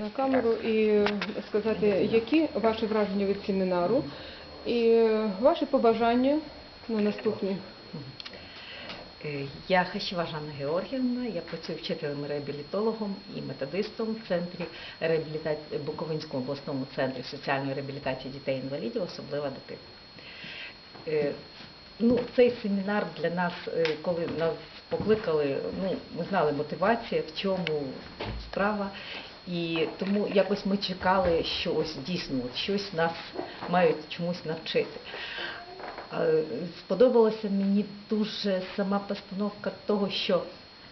на камеру і сказати, які ваші враження від семінару і ваші побажання на наступні. Е, Я Хащева Жанна Георгіївна, я працюю вчителем реабілітологом і методистом в центрі реабілітації Буковинському обласному центрі соціальної реабілітації дітей-інвалідів, особлива дитина. Е, Ну, цей семінар для нас, е, коли нас покликали, ну, ми знали мотивація, в чому справа. І тому якось ми чекали, що ось дійсно щось нас мають чомусь навчити. Е, Сподобалася мені дуже сама постановка того, що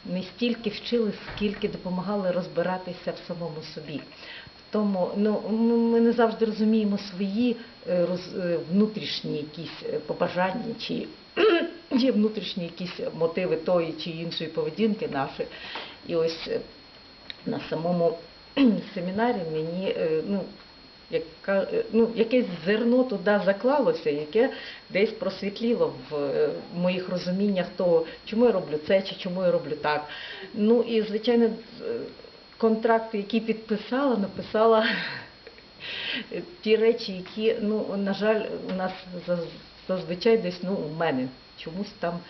не стільки вчили, скільки допомагали розбиратися в самому собі. Тому, ну, ми не завжди розуміємо свої е, роз- е, внутрішні якісь побажання чи є внутрішні якісь мотиви тої чи іншої поведінки нашої. І ось на самому семінарі мені е, ну, яка, е, ну, якесь зерно туди заклалося, яке десь просвітліло в е, моїх розуміннях того, чому я роблю це чи чому я роблю так. Ну і, звичайно, контракт, який підписала, написала ті речі, які, ну, на жаль, у нас зазвичай десь ну, у мене чомусь там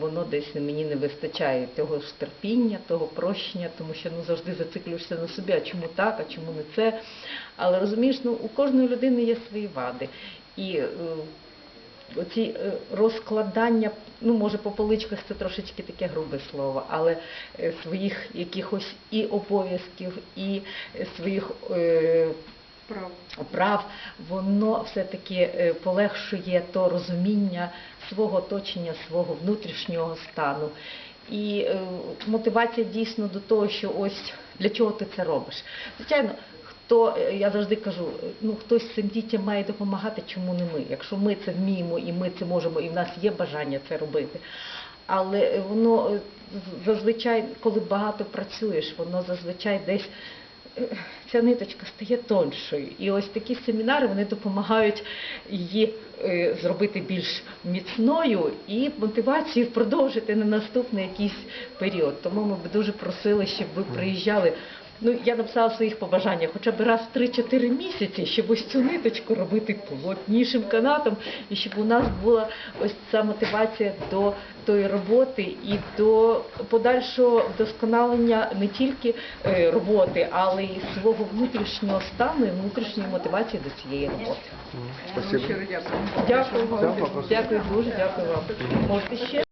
воно десь мені не вистачає того ж терпіння, того прощення, тому що ну завжди зациклюєшся на собі, а чому так, а чому не це. Але розумієш, ну у кожної людини є свої вади. І е, оці е, розкладання, ну може по поличках це трошечки таке грубе слово, але е, своїх якихось і обов'язків, і своїх. Право. прав, воно все-таки е, полегшує то розуміння свого оточення, свого внутрішнього стану. І е, мотивація дійсно до того, що ось для чого ти це робиш. Звичайно, хто, е, я завжди кажу, е, ну хтось цим дітям має допомагати, чому не ми? Якщо ми це вміємо і ми це можемо, і в нас є бажання це робити. Але воно зазвичай, коли багато працюєш, воно зазвичай десь ця ниточка стає тоншою. І ось такі семінари вони допомагають її е, зробити більш міцною і мотивацію продовжити на наступний якийсь період. Тому ми б дуже просили, щоб ви приїжджали. Ну, я написала своїх побажаннях хоча б раз в 3-4 місяці, щоб ось цю ниточку робити плотнішим канатом, і щоб у нас була ось ця мотивація до тої роботи і до подальшого вдосконалення не тільки е, роботи, але й свого внутрішнього стану і внутрішньої мотивації до цієї роботи. Дякую. Дякую вам. Дякую дуже, дякую вам. Можете ще?